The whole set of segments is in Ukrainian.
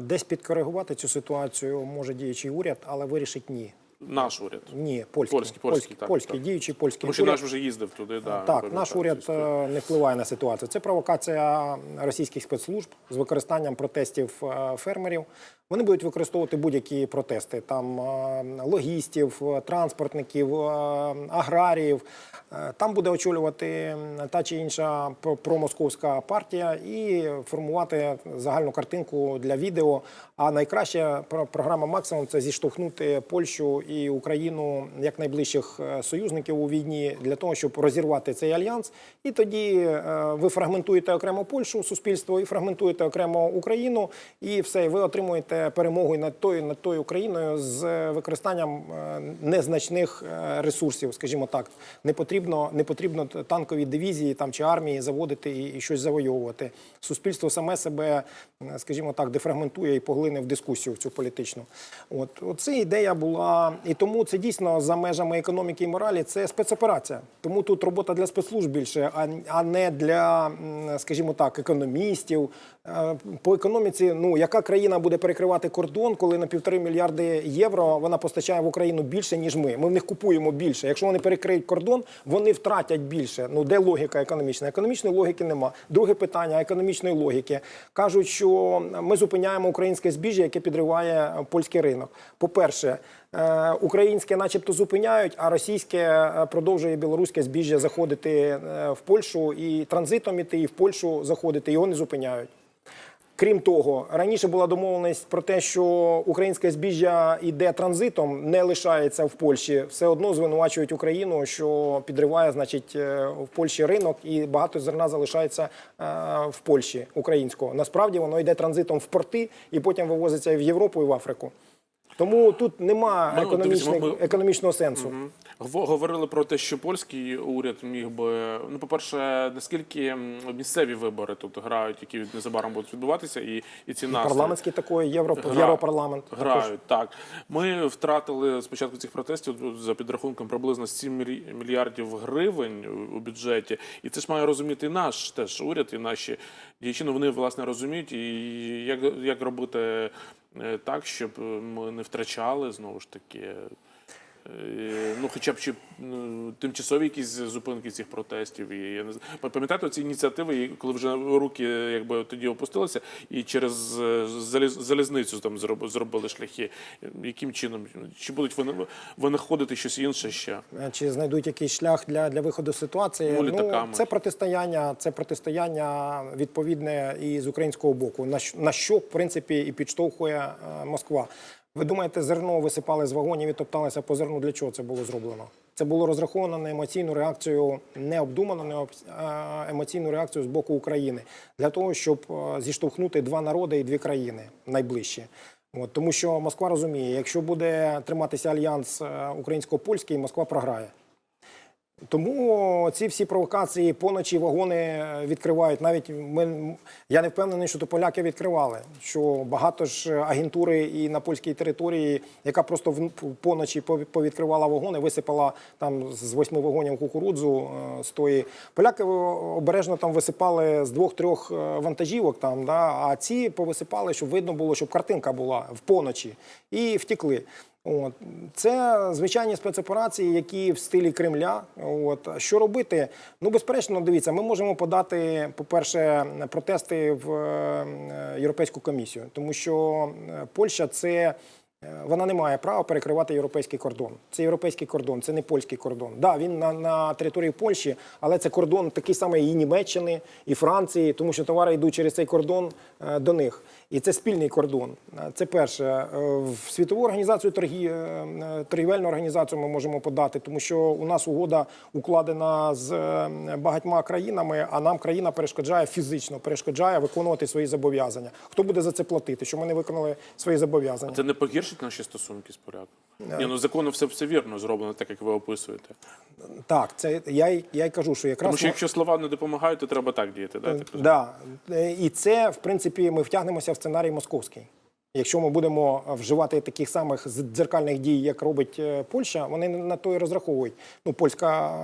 Десь підкоригувати цю ситуацію може діючий уряд, але вирішить ні. Наш уряд. Ні, польський, Польський, польський, так, польський так. діючий польський Тому що уряд. наш вже їздив туди. Да, Так, наш уряд е, не впливає на ситуацію. Це провокація російських спецслужб з використанням протестів е, фермерів. Вони будуть використовувати будь-які протести там е, логістів, е, транспортників, е, аграріїв. Там буде очолювати та чи інша промосковська партія і формувати загальну картинку для відео. А найкраща про- програма максимум це зіштовхнути Польщу і Україну як найближчих союзників у війні для того, щоб розірвати цей альянс. І тоді ви фрагментуєте окремо Польщу, суспільство, і фрагментуєте окремо Україну, і все, і ви отримуєте перемогу і над тою, над тою Україною з використанням е, незначних е, ресурсів, скажімо так. Не потрібно, не потрібно танкові дивізії там чи армії заводити і, і щось завойовувати. Суспільство саме себе, е, скажімо так, дефрагментує і поглине в дискусію цю політичну. От оце ідея була, і тому це дійсно за межами економіки і моралі. Це спецоперація. Тому тут робота для спецслужб більше, а, не для, скажімо так, економістів. По економіці, ну яка країна буде перекривати кордон, коли на півтори мільярди євро вона постачає в Україну більше ніж ми. Ми в них купуємо більше. Якщо вони перекриють кордон, вони втратять більше. Ну де логіка економічна? Економічної логіки нема. Друге питання економічної логіки кажуть, що ми зупиняємо українське збіжжя, яке підриває польський ринок. По перше. Е, Українське, начебто, зупиняють, а російське е, продовжує білоруське збіжжя заходити е, в Польщу і транзитом іти, і в Польщу заходити. Його не зупиняють. Крім того, раніше була домовленість про те, що українське збіжжя йде транзитом, не лишається в Польщі. Все одно звинувачують Україну, що підриває, значить, е, в Польщі ринок, і багато зерна залишається е, в Польщі українського. Насправді воно йде транзитом в порти і потім вивозиться в Європу і в Африку. Тому тут нема Ну, економічних- дивіться, ми- економічного сенсу. Гво- Говорили про те, що польський уряд міг би. Ну, по-перше, наскільки м, місцеві вибори тут грають, які незабаром будуть відбуватися, і, і ці настрої. Парламентський такий євро, Гра- європарламент. також. Грають, так. Ми втратили з початку цих протестів за підрахунком приблизно 7 мілі- мільярдів гривень у- у бюджеті. І це ж має розуміти і наш теж уряд, і наші діячі. Ну, вони власне розуміють, і як, як робити так, щоб ми не втрачали знову ж таки. Е, Ну, хоча б чи ну, тимчасові якісь зупинки цих протестів. І я не знаю. Пам'ятаєте ці ініціативи, коли вже руки якби тоді опустилися, і через е, заліз- залізницю там зроб- зробили шляхи. Яким чином? Чи будуть вони винаходити щось інше ще? Е, чи знайдуть якийсь шлях для, для виходу з ситуації. Ну, літаками. це протистояння, це протистояння відповідне і з українського боку. На що, на що в принципі і підштовхує Москва. Ви думаєте, зерно висипали з вагонів і топталися по зерну? Для чого це було зроблено? Це було розраховано на емоційну реакцію, не обдумано, е, емоційну реакцію з боку України для того, щоб е, зіштовхнути два народи і дві країни найближчі. От, тому що Москва розуміє, якщо буде триматися альянс е, українсько-польський, Москва програє. Тому ці всі провокації поночі вагони відкривають. Навіть ми я не впевнений, що то поляки відкривали. Що багато ж агентури і на польській території, яка просто в поночі пов- повідкривала вагони, висипала там з восьми вагонів кукурудзу е, з тої. Поляки обережно там висипали з двох-трьох е, вантажівок, там да а ці повисипали, щоб видно було, щоб картинка була в поночі, і втікли. От це звичайні спецоперації, які в стилі Кремля. От що робити? Ну безперечно, дивіться, ми можемо подати, по-перше, протести в е, Європейську комісію, тому що е, Польща це. Вона не має права перекривати європейський кордон. Це європейський кордон, це не польський кордон. Да, він на, на території Польщі, але це кордон такий самий і Німеччини, і Франції, тому що товари йдуть через цей кордон е, до них. І це спільний кордон. Е, Це перше. Е, В світову організацію торгі, е, торгівельну організацію ми можемо подати, тому що у нас угода укладена з багатьма країнами, а нам країна перешкоджає фізично, перешкоджає виконувати свої зобов'язання. Хто буде за це платити? Що ми не виконали свої зобов'язання? Це не погіршить наші стосунки з порядку? Е. Ні, ну закону все, все вірно зроблено, так як ви описуєте. Так, це я й я й кажу, що якраз Тому що якщо слова не допомагають, то треба так діяти. Да, так да. Е, і це в принципі ми втягнемося в сценарій московський. Якщо ми будемо вживати таких самих дзеркальних дій, як робить е, Польща, вони на то і розраховують. Ну, польська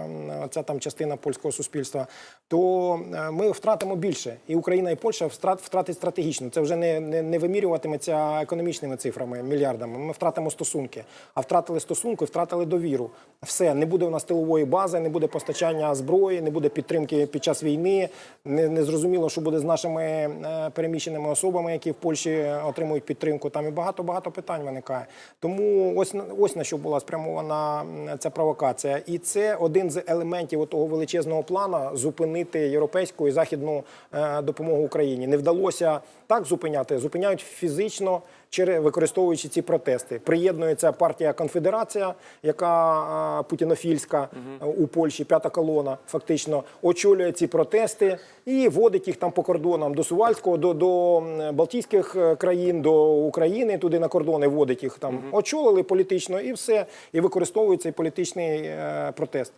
ця там частина польського суспільства, то е, ми втратимо більше. І Україна, і Польща втрат, втратить стратегічно. Це вже не, не, не вимірюватиметься економічними цифрами, мільярдами. Ми втратимо стосунки. А втратили стосунки, втратили довіру. Все, не буде у нас тилової бази, не буде постачання зброї, не буде підтримки під час війни. Не, не зрозуміло, що буде з нашими е, переміщеними особами, які в Польщі отримують підтримку. Там і багато багато питань виникає. Тому ось ось на що була спрямована ця провокація, і це один з елементів того величезного плану зупинити європейську і західну е, допомогу Україні. Не вдалося так зупиняти, зупиняють фізично. Через використовуючи ці протести, приєднується партія Конфедерація, яка путінофільська е, у Польщі, п'ята колона, фактично очолює ці протести і водить їх там по кордонам до Сувальського, до, до Балтійських е, країн, до України, туди на кордони водить їх там. Очолили політично і все, і використовують цей політичний е, протест.